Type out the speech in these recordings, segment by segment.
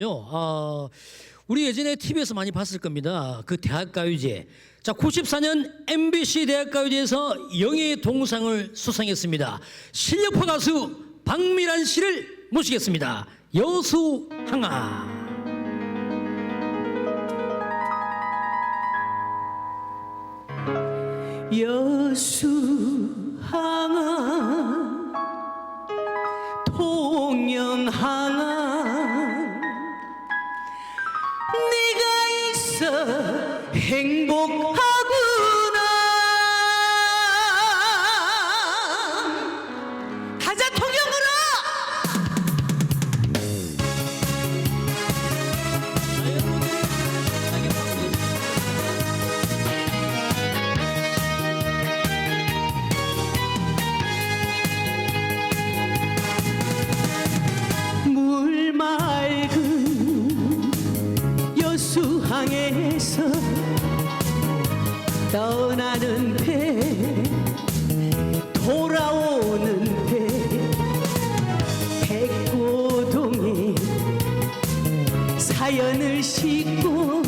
요, 어, 우리 예전에 TV에서 많이 봤을 겁니다. 그 대학가요제. 자, 94년 MBC 대학가요제에서 영예의 동상을 수상했습니다. 실력파 가수 박미란 씨를 모시겠습니다. 여수 항아. 여수 항아 행복하구나. 가자 통영으로! 물 맑은 여수항에서 떠나는 배 돌아오는 배 백고동에 사연을 싣고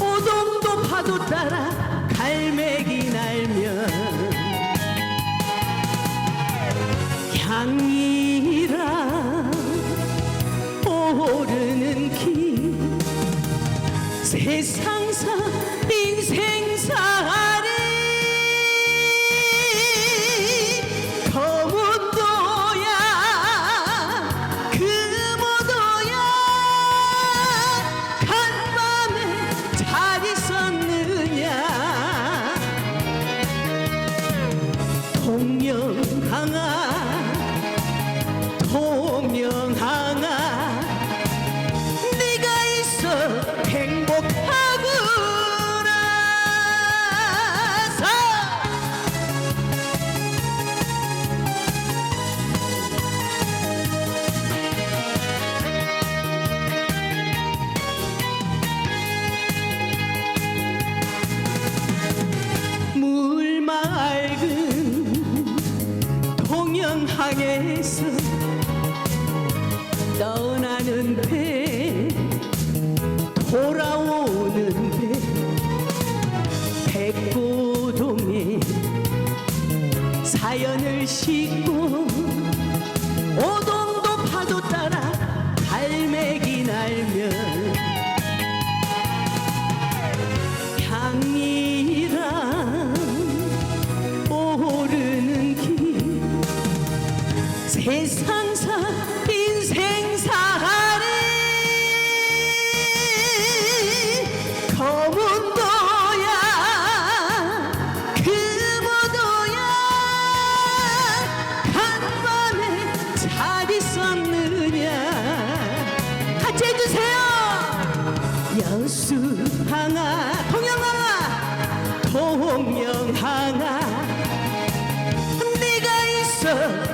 오동도 파도 따라 갈매기 날면 향이라 오르는 길 세상사 인생살이 거문도야 금오도야 간밤에 잘 있었느냐? 통영항아 통영항 통영항에서 떠나는 배 돌아오는 배 백고동에 사연을 싣고 동영아 동영아 동영아 네가 있어.